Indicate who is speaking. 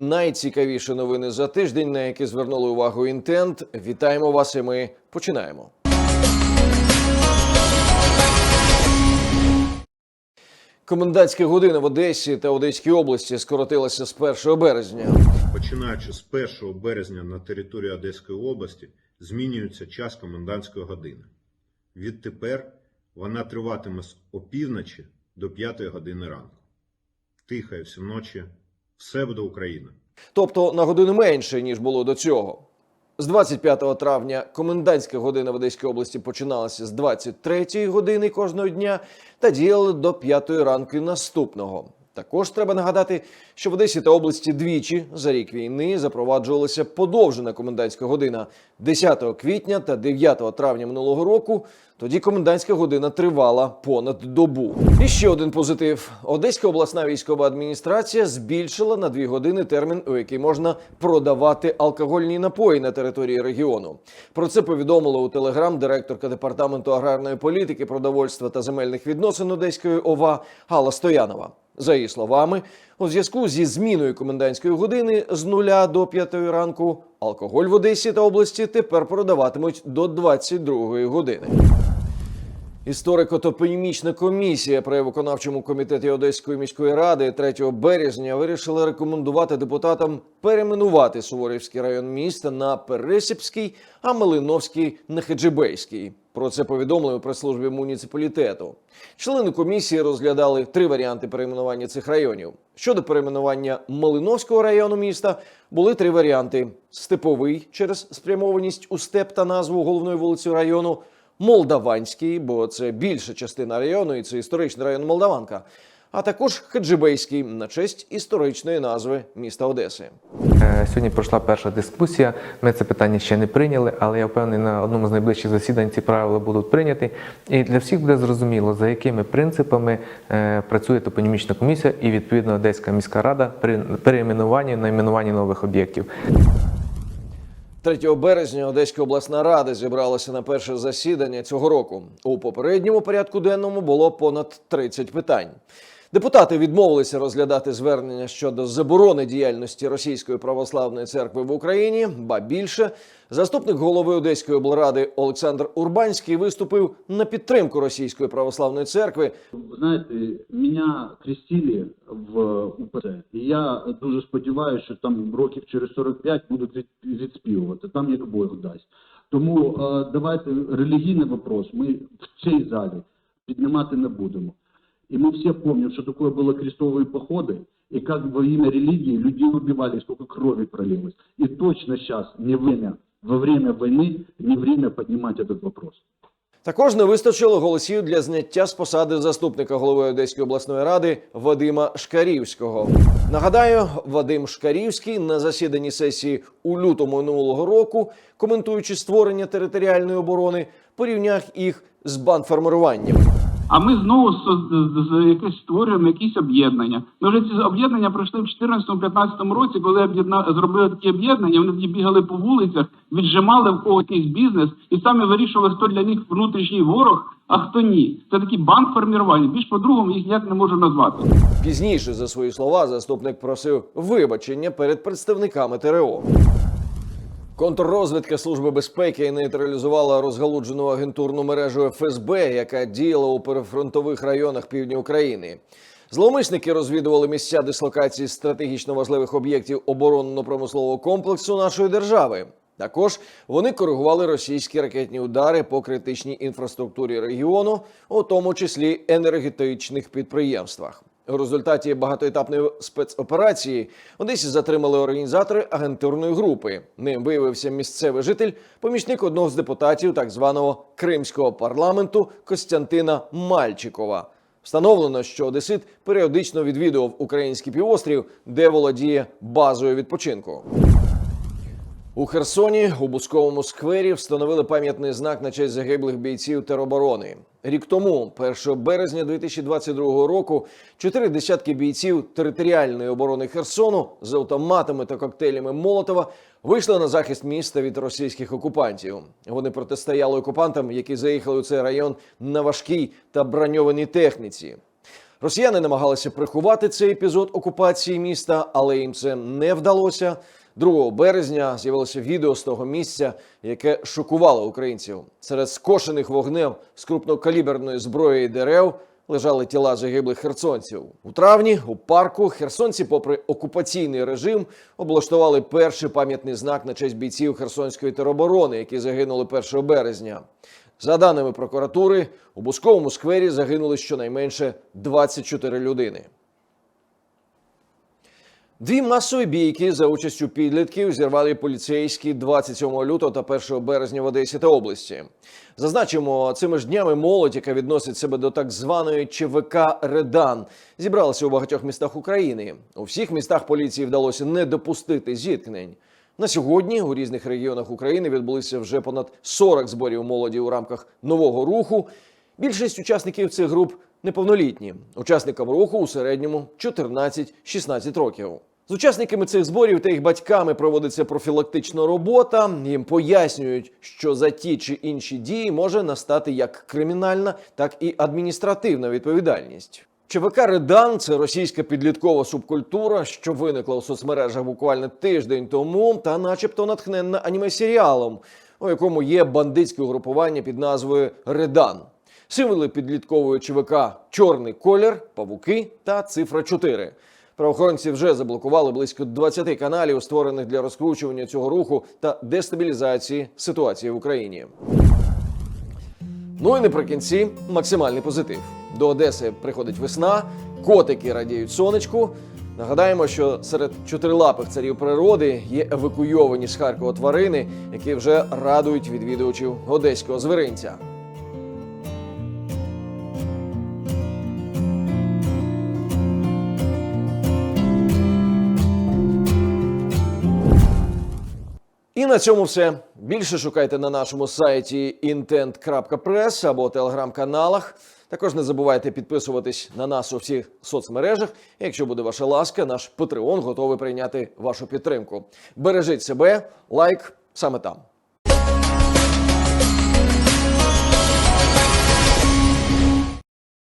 Speaker 1: Найцікавіші новини за тиждень, на які звернули увагу інтент. Вітаємо вас, і ми починаємо. Комендантська година в Одесі та Одеській області скоротилася з 1 березня.
Speaker 2: Починаючи з 1 березня на території Одеської області змінюється час комендантської години. Відтепер вона триватиме з опівночі до 5 години ранку. Тиха і всіночі все буде Україна.
Speaker 1: тобто на годину менше ніж було до цього. З 25 травня комендантська година в Одеській області починалася з 23 години кожного дня та діяла до 5 ранку наступного. Також треба нагадати, що в Одесі та області двічі за рік війни запроваджувалася подовжена комендантська година 10 квітня та 9 травня минулого року. Тоді комендантська година тривала понад добу. І ще один позитив: Одеська обласна військова адміністрація збільшила на дві години термін, у який можна продавати алкогольні напої на території регіону. Про це повідомила у телеграм директорка департаменту аграрної політики, продовольства та земельних відносин Одеської ОВА Гала Стоянова. За її словами, у зв'язку зі зміною комендантської години з нуля до 5 ранку алкоголь в Одесі та області тепер продаватимуть до 22 години. Історико-топонімічна комісія при виконавчому комітеті Одеської міської ради 3 березня вирішила рекомендувати депутатам перейменувати Суворівський район міста на Пересипський, а Малиновський на Хеджибейський. Про це повідомили у прес-службі муніципалітету. Члени комісії розглядали три варіанти перейменування цих районів. Щодо перейменування Малиновського району міста були три варіанти: степовий через спрямованість у степ та назву головної вулиці району. Молдаванський, бо це більша частина району, і це історичний район Молдаванка, а також Хаджибейський на честь історичної назви міста Одеси.
Speaker 3: Е, Сьогодні пройшла перша дискусія. Ми це питання ще не прийняли, але я впевнений, на одному з найближчих засідань ці правила будуть прийняті. І для всіх буде зрозуміло, за якими принципами е, працює топонімічна комісія і відповідно Одеська міська рада при перейменуванні найменуванні нових об'єктів.
Speaker 1: 3 березня Одеська обласна рада зібралася на перше засідання цього року. У попередньому порядку денному було понад 30 питань. Депутати відмовилися розглядати звернення щодо заборони діяльності Російської православної церкви в Україні. Ба більше заступник голови Одеської облради Олександр Урбанський виступив на підтримку Російської православної церкви
Speaker 4: знаєте, мене крестили в УПЦ, і я дуже сподіваюся, що там років через 45 будуть відспівувати, там як Бог дасть. Тому е, давайте релігійний вопрос ми в цій залі піднімати не будемо. И мы все помним, что такое было крестовые походы, и как во имя религии людей убивали, сколько крови пролилось. И точно сейчас не время, во время войны, не время поднимать этот вопрос.
Speaker 1: Також не вистачило голосів для зняття з посади заступника голови Одеської обласної ради Вадима Шкарівського. Нагадаю, Вадим Шкарівський на засіданні сесії у лютому минулого року, коментуючи створення територіальної оборони, порівняв їх з бандформуванням.
Speaker 5: А ми знову якесь створюємо якісь об'єднання. Ми вже ці об'єднання пройшли в 2014-2015 році, коли об'єдна зробили такі об'єднання. Вони тоді бігали по вулицях, віджимали в когось якийсь бізнес і самі вирішували, хто для них внутрішній ворог, а хто ні. Це такі банк формування. Більш по-другому їх ніяк не можу назвати.
Speaker 1: Пізніше за свої слова заступник просив вибачення перед представниками ТРО. Контррозвідка Служби безпеки нейтралізувала розгалуджену агентурну мережу ФСБ, яка діяла у перефронтових районах півдня України. Зловмисники розвідували місця дислокації стратегічно важливих об'єктів оборонно-промислового комплексу нашої держави. Також вони коригували російські ракетні удари по критичній інфраструктурі регіону, у тому числі енергетичних підприємствах. У результаті багатоетапної спецоперації Одесі затримали організатори агентурної групи. Ним виявився місцевий житель, помічник одного з депутатів так званого кримського парламенту Костянтина Мальчикова. Встановлено, що Одесит періодично відвідував український півострів, де володіє базою відпочинку. У Херсоні у Бусковому сквері встановили пам'ятний знак на честь загиблих бійців тероборони. Рік тому, 1 березня 2022 року, чотири десятки бійців територіальної оборони Херсону з автоматами та коктейлями Молотова вийшли на захист міста від російських окупантів. Вони протистояли окупантам, які заїхали у цей район на важкій та броньованій техніці. Росіяни намагалися приховати цей епізод окупації міста, але їм це не вдалося. 2 березня з'явилося відео з того місця, яке шокувало українців. Серед скошених вогнем з крупнокаліберної зброї і дерев лежали тіла загиблих херсонців. У травні у парку херсонці, попри окупаційний режим, облаштували перший пам'ятний знак на честь бійців Херсонської тероборони, які загинули 1 березня. За даними прокуратури, у Бусковому сквері загинули щонайменше 24 людини. Дві масові бійки за участю підлітків зірвали поліцейські 27 лютого та 1 березня в Одесі та області. Зазначимо, цими ж днями молодь, яка відносить себе до так званої ЧВК Редан, зібралася у багатьох містах України. У всіх містах поліції вдалося не допустити зіткнень. На сьогодні у різних регіонах України відбулися вже понад 40 зборів молоді у рамках нового руху. Більшість учасників цих груп неповнолітні. Учасникам руху у середньому 14-16 років. З учасниками цих зборів та їх батьками проводиться профілактична робота. Їм пояснюють, що за ті чи інші дії може настати як кримінальна, так і адміністративна відповідальність. ЧВК Редан це російська підліткова субкультура, що виникла у соцмережах буквально тиждень тому, та, начебто, натхненна аніме-серіалом, у якому є бандитське угрупування під назвою Редан. Символи підліткової ЧВК чорний колір, павуки та цифра 4. Правоохоронці вже заблокували близько 20 каналів, створених для розкручування цього руху та дестабілізації ситуації в Україні. Ну і наприкінці максимальний позитив. До Одеси приходить весна, котики радіють сонечку. Нагадаємо, що серед чотирилапих царів природи є евакуйовані з Харкова тварини, які вже радують відвідувачів одеського зверинця. І на цьому все. Більше шукайте на нашому сайті intent.press або телеграм-каналах. Також не забувайте підписуватись на нас у всіх соцмережах. Якщо буде ваша ласка, наш Патреон готовий прийняти вашу підтримку. Бережіть себе, лайк саме там.